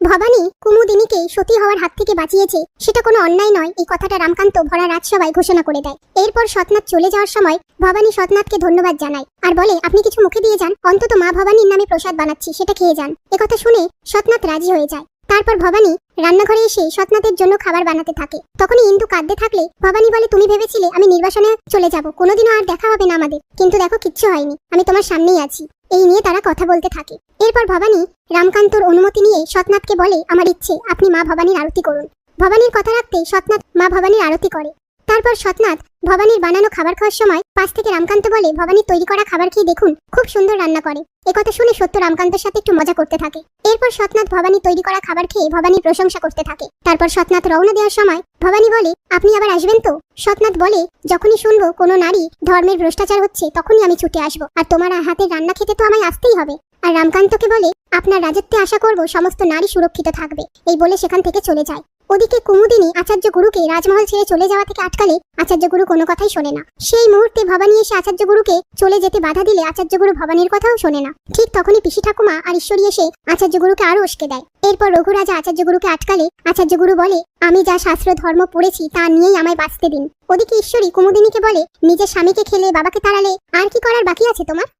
ভবানী, কুমুদিনীকে সতী হওয়ার হাত থেকে বাঁচিয়েছে, সেটা কোনো অন্যায় নয়, এই কথাটা রামকান্ত ভরা রাজসভায় ঘোষণা করে দেয়। এরপর সতনাথ চলে যাওয়ার সময় ভবানী সতনাথকে ধন্যবাদ জানায়। আর বলে, আপনি কিছু মুখে দিয়ে যান, অন্তত মা ভবানীর নামে প্রসাদ বানাচ্ছি, সেটা খেয়ে যান। একথা শুনে সতনাথ রাজি হয়ে যায়। তারপর ভবানী রান্নাঘরে এসে সতনাথের জন্য খাবার বানাতে থাকে। তখনই ইন্দু কাঁদতে থাকলে, ভবানী বলে, তুমি ভেবেছিলে আমি নির্বাসনে চলে যাব, কোনোদিনও আর দেখা হবে না আমাদের। কিন্তু দেখো, কিচ্ছু হয়নি, আমি তোমার সামনেই আছি। এই নিয়ে তারা কথা বলতে থাকে। এরপর ভবানী রামকান্তর অনুমতি নিয়ে সতনাথকে বলে, আমার ইচ্ছে, আপনি মা ভবানীর আরতি করুন। ভবানীর কথা রাখতে সতনাথ মা ভবানীর আরতি করে। তারপর সতনাথ ভবানীর বানানো খাবার খাওয়ার সময় পাশ থেকে রামকান্ত বলে, ভবানীর তৈরি করা খাবার খেয়ে দেখুন, খুব সুন্দর রান্না করে। একথা শুনে সত্য রামকান্তের সাথে একটু মজা করতে থাকে। এরপর সতনাথ ভবানী তৈরি করা খাবার খেয়ে ভবানীর প্রশংসা করতে থাকে। তারপর সতনাথ রওনা দেওয়ার সময় ভবানী বলে, আপনি আবার আসবেন তো? সতনাথ বলে, যখনই শুনব কোনো নারী ধর্মের ভ্রষ্টাচার হচ্ছে, তখনই আমি ছুটে আসব। আর তোমার হাতের রান্না খেতে তো আমায় আসতেই হবে। আর রামকান্তকে বলে, আপনার রাজত্বে আশা করব সমস্ত নারী সুরক্ষিত থাকবে। এই বলে সেখান থেকে চলে যায়। ওদিকে কুমুদিনী আচার্য গুরুকে রাজমহল ছেড়ে চলে যাওয়া থেকে আটকালে আচার্য গুরু কোনো কথাই শোনে না। সেই মুহূর্তে ভবানী এসে আচার্য গুরুকে চলে যেতে বাধা দিলে আচার্য গুরু ভবানীর কথাও শোনে না। ঠিক তখনই পিসি ঠাকুমা আর ঈশ্বরী এসে আচার্য গুরুকে আরও উস্কে দেয়। এরপর রঘুরাজা আচার্য গুরুকে আটকালে আচার্য গুরু বলে, আমি যা শাস্ত্র ধর্ম পড়েছি তা নিয়েই আমায় বাঁচতে দিন। ওদিকে ঈশ্বরী কুমুদিনীকে বলে, নিজের স্বামীকে খেলে বাবাকে তাড়ালে আর কি করার বাকি আছে তোমার?